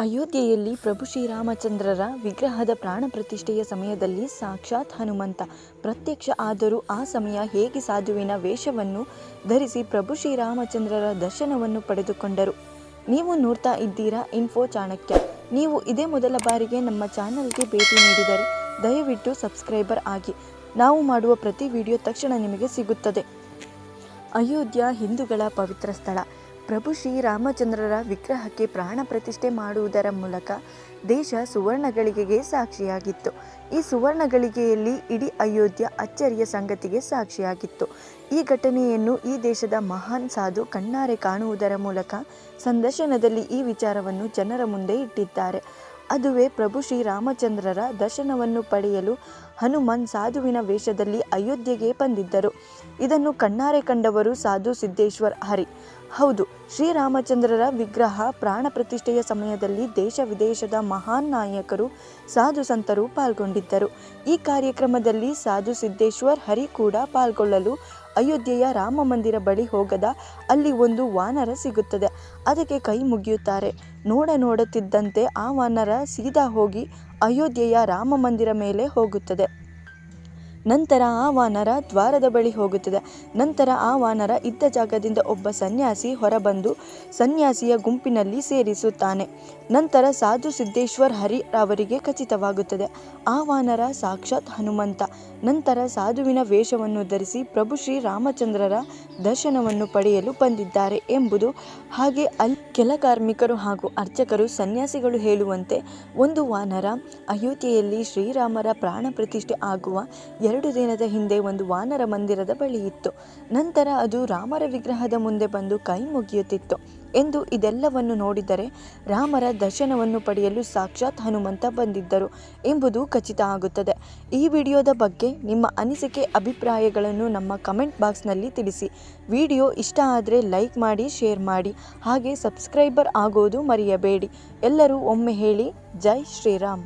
ಅಯೋಧ್ಯೆಯಲ್ಲಿ ಪ್ರಭು ಶ್ರೀರಾಮಚಂದ್ರರ ವಿಗ್ರಹದ ಪ್ರಾಣ ಪ್ರತಿಷ್ಠೆಯ ಸಮಯದಲ್ಲಿ ಸಾಕ್ಷಾತ್ ಹನುಮಂತ. ಪ್ರತ್ಯಕ್ಷ ಆದರೂ ಆ ಸಮಯ ಹೇಗೆ ಸಾಧುವಿನ ವೇಷವನ್ನು ಧರಿಸಿ ಪ್ರಭು ಶ್ರೀರಾಮಚಂದ್ರರ ದರ್ಶನವನ್ನು ಪಡೆದುಕೊಂಡರು? ನೀವು ನೋಡ್ತಾ ಇದ್ದೀರಾ ಇನ್ಫೋ ಚಾಣಕ್ಯ. ನೀವು ಇದೇ ಮೊದಲ ಬಾರಿಗೆ ನಮ್ಮ ಚಾನಲ್ಗೆ ಭೇಟಿ ನೀಡಿದರೆ ದಯವಿಟ್ಟು ಸಬ್ಸ್ಕ್ರೈಬರ್ ಆಗಿ. ನಾವು ಮಾಡುವ ಪ್ರತಿ ವಿಡಿಯೋ ತಕ್ಷಣ ನಿಮಗೆ ಸಿಗುತ್ತದೆ. ಅಯೋಧ್ಯ ಹಿಂದೂಗಳ ಪವಿತ್ರ ಸ್ಥಳ. ಪ್ರಭು ಶ್ರೀರಾಮಚಂದ್ರರ ವಿಗ್ರಹಕ್ಕೆ ಪ್ರಾಣ ಪ್ರತಿಷ್ಠೆ ಮಾಡುವುದರ ಮೂಲಕ ದೇಶ ಸುವರ್ಣಗಳಿಗೆಗೆ ಸಾಕ್ಷಿಯಾಗಿತ್ತು. ಈ ಸುವರ್ಣಗಳಿಗೆಯಲ್ಲಿ ಇಡೀ ಅಯೋಧ್ಯ ಅಚ್ಚರಿಯ ಸಂಗತಿಗೆ ಸಾಕ್ಷಿಯಾಗಿತ್ತು. ಈ ಘಟನೆಯನ್ನು ಈ ದೇಶದ ಮಹಾನ್ ಸಾಧು ಕಣ್ಣಾರೆ ಕಾಣುವುದರ ಮೂಲಕ ಸಂದರ್ಶನದಲ್ಲಿ ಈ ವಿಚಾರವನ್ನು ಜನರ ಮುಂದೆ ಇಟ್ಟಿದ್ದಾರೆ. ಅದುವೇ ಪ್ರಭು ಶ್ರೀರಾಮಚಂದ್ರರ ದರ್ಶನವನ್ನು ಪಡೆಯಲು ಹನುಮನ್ ಸಾಧುವಿನ ವೇಷದಲ್ಲಿ ಅಯೋಧ್ಯೆಗೆ ಬಂದಿದ್ದರು. ಇದನ್ನು ಕಣ್ಣಾರೆ ಕಂಡವರು ಸಾಧು ಸಿದ್ದೇಶ್ವರ್ ಹರಿ. ಹೌದು, ಶ್ರೀರಾಮಚಂದ್ರರ ವಿಗ್ರಹ ಪ್ರಾಣ ಪ್ರತಿಷ್ಠೆಯ ಸಮಯದಲ್ಲಿ ದೇಶ ವಿದೇಶದ ಮಹಾನ್ ನಾಯಕರು, ಸಾಧು ಸಂತರು ಪಾಲ್ಗೊಂಡಿದ್ದರು. ಈ ಕಾರ್ಯಕ್ರಮದಲ್ಲಿ ಸಾಧು ಸಿದ್ದೇಶ್ವರ್ ಹರಿ ಕೂಡ ಪಾಲ್ಗೊಳ್ಳಲು ಅಯೋಧ್ಯೆಯ ರಾಮ ಮಂದಿರ ಬಳಿ ಹೋಗದ ಅಲ್ಲಿ ಒಂದು ವಾನರ ಸಿಗುತ್ತದೆ. ಅದಕ್ಕೆ ಕೈ ಮುಗಿಯುತ್ತಾರೆ. ನೋಡ ನೋಡುತ್ತಿದ್ದಂತೆ ಆ ವಾನರ ಸೀದಾ ಹೋಗಿ ಅಯೋಧ್ಯೆಯ ರಾಮ ಮಂದಿರ ಮೇಲೆ ಹೋಗುತ್ತದೆ. ನಂತರ ಆ ವಾನರ ದ್ವಾರದ ಬಳಿ ಹೋಗುತ್ತದೆ. ನಂತರ ಆ ವಾನರ ಇದ್ದ ಜಾಗದಿಂದ ಒಬ್ಬ ಸನ್ಯಾಸಿ ಹೊರಬಂದು ಸನ್ಯಾಸಿಯ ಗುಂಪಿನಲ್ಲಿ ಸೇರಿಸುತ್ತಾನೆ. ನಂತರ ಸಾಧು ಸಿದ್ದೇಶ್ವರ್ ಹರಿ ಅವರಿಗೆ ಖಚಿತವಾಗುತ್ತದೆ. ಆ ವಾನರ ಸಾಕ್ಷಾತ್ ಹನುಮಂತ. ನಂತರ ಸಾಧುವಿನ ವೇಷವನ್ನು ಧರಿಸಿ ಪ್ರಭು ಶ್ರೀ ರಾಮಚಂದ್ರರ ದರ್ಶನವನ್ನು ಪಡೆಯಲು ಬಂದಿದ್ದಾರೆ ಎಂಬುದು ಹಾಗೆ ಅಲ್ಲಿ ಕೆಲ ಕಾರ್ಮಿಕರು ಹಾಗೂ ಅರ್ಚಕರು ಸನ್ಯಾಸಿಗಳು ಹೇಳುವಂತೆ ಒಂದು ವಾನರ ಅಯೋಧ್ಯೆಯಲ್ಲಿ ಶ್ರೀರಾಮರ ಪ್ರಾಣ ಪ್ರತಿಷ್ಠೆ ಆಗುವ ಎರಡು ದಿನದ ಹಿಂದೆ ಒಂದು ವಾನರ ಮಂದಿರದ ಬಳಿ ಇತ್ತು. ನಂತರ ಅದು ರಾಮರ ವಿಗ್ರಹದ ಮುಂದೆ ಬಂದು ಕೈ ಮುಗಿಯುತ್ತಿತ್ತು. ಎಂದು ಇದೆಲ್ಲವನ್ನು ನೋಡಿದರೆ ರಾಮರ ದರ್ಶನವನ್ನು ಪಡೆಯಲು ಸಾಕ್ಷಾತ್ ಹನುಮಂತ ಬಂದಿದ್ದರು ಎಂಬುದು ಖಚಿತ ಆಗುತ್ತದೆ. ಈ ವಿಡಿಯೋದ ಬಗ್ಗೆ ನಿಮ್ಮ ಅನಿಸಿಕೆ, ಅಭಿಪ್ರಾಯಗಳನ್ನು ನಮ್ಮ ಕಮೆಂಟ್ ಬಾಕ್ಸ್ನಲ್ಲಿ ತಿಳಿಸಿ. ವಿಡಿಯೋ ಇಷ್ಟ ಆದರೆ ಲೈಕ್ ಮಾಡಿ, ಶೇರ್ ಮಾಡಿ. ಹಾಗೆ ಸಬ್ಸ್ಕ್ರೈಬರ್ ಆಗೋದು ಮರೆಯಬೇಡಿ. ಎಲ್ಲರೂ ಒಮ್ಮೆ ಹೇಳಿ, ಜೈ ಶ್ರೀರಾಮ್.